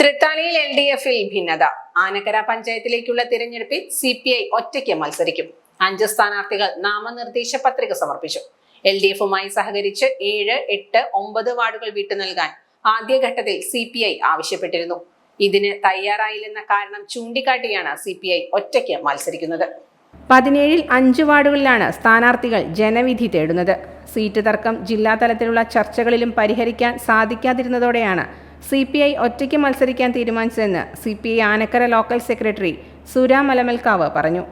തൃത്താലയിൽ L D എഫിൽ ഭിന്നത. ആനക്കര പഞ്ചായത്തിലേക്കുള്ള തിരഞ്ഞെടുപ്പിൽ സി പി ഐ ഒറ്റയ്ക്ക് മത്സരിക്കും. അഞ്ച് സ്ഥാനാർത്ഥികൾ നാമനിർദ്ദേശ പത്രിക സമർപ്പിച്ചു. എൽ ഡി എഫുമായി സഹകരിച്ച് ഏഴ് എട്ട് ഒമ്പത് വാർഡുകൾ വിട്ടു നൽകാൻ ആദ്യഘട്ടത്തിൽ സി പി ഐ ആവശ്യപ്പെട്ടിരുന്നു. ഇതിന് തയ്യാറായില്ലെന്ന കാരണം ചൂണ്ടിക്കാട്ടിയാണ് സി പി ഐ ഒറ്റയ്ക്ക് മത്സരിക്കുന്നത്. പതിനേഴിൽ അഞ്ച് വാർഡുകളിലാണ് സ്ഥാനാർത്ഥികൾ ജനവിധി തേടുന്നത്. സീറ്റ് തർക്കം ജില്ലാ തലത്തിലുള്ള ചർച്ചകളിലും പരിഹരിക്കാൻ സാധിക്കാതിരുന്നതോടെയാണ് സി പി ഐ ഒറ്റയ്ക്ക് മത്സരിക്കാൻ തീരുമാനിച്ചതെന്ന് C P I Anakkara local secretary Sura Malamalkavu പറഞ്ഞു.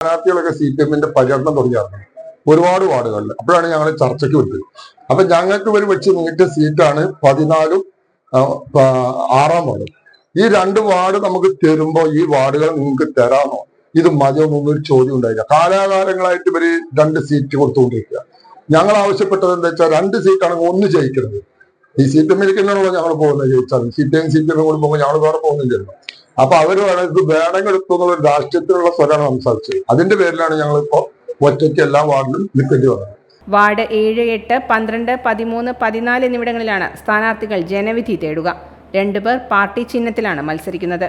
സ്ഥാനാർത്ഥികളൊക്കെ സി പി എമ്മിന്റെ പര്യടനം തുടങ്ങിയായിരുന്നു ഒരുപാട് വാർഡുകളിൽ. അപ്പോഴാണ് ഞങ്ങൾ ചർച്ചയ്ക്ക് വിട്ടത് അപ്പൊ ഞങ്ങൾക്ക് ഒരു വെച്ച് നീട്ടിയ സീറ്റാണ് പതിനാലും ആറാം വാർഡ്. ഈ രണ്ട് വാർഡ് നമുക്ക് തരുമ്പോ ഈ വാർഡുകൾ നിങ്ങൾക്ക് തരാമോ ഇത് മതിയൊന്നും ഒരു ചോദ്യം ഉണ്ടായില്ല. കാലാകാലങ്ങളായിട്ട് ഇവർ രണ്ട് സീറ്റ് കൊടുത്തുകൊണ്ടിരിക്കുക. ഞങ്ങൾ ആവശ്യപ്പെട്ടത് എന്താ വെച്ചാൽ രണ്ട് സീറ്റാണെങ്കിൽ ഒന്ന് ജയിക്കുന്നത് ഈ സി പി ഞങ്ങൾ പോകുന്നത് ജയിച്ചാൽ. സി പി എം കൂടി പോകുമ്പോൾ ഞങ്ങൾ വേറെ പോകുന്നില്ലല്ലോ അപ്പൊ അവർ വേണം ഇത് വേണമെങ്കിൽ ഒരു രാഷ്ട്രീയത്തിലുള്ള സ്വരാണ് സംസാരിച്ചത്. അതിന്റെ പേരിലാണ് ഞങ്ങൾ ഇപ്പോ ഒറ്റയ്ക്ക് എല്ലാ വാർഡിലും നിൽക്കേണ്ടി വന്നത്. വാർഡ് ഏഴ് എട്ട് പന്ത്രണ്ട് പതിമൂന്ന് പതിനാല് എന്നിവിടങ്ങളിലാണ് സ്ഥാനാർത്ഥികൾ ജനവിധി തേടുക. രണ്ടുപേർ പാർട്ടി ചിഹ്നത്തിലാണ് മത്സരിക്കുന്നത്.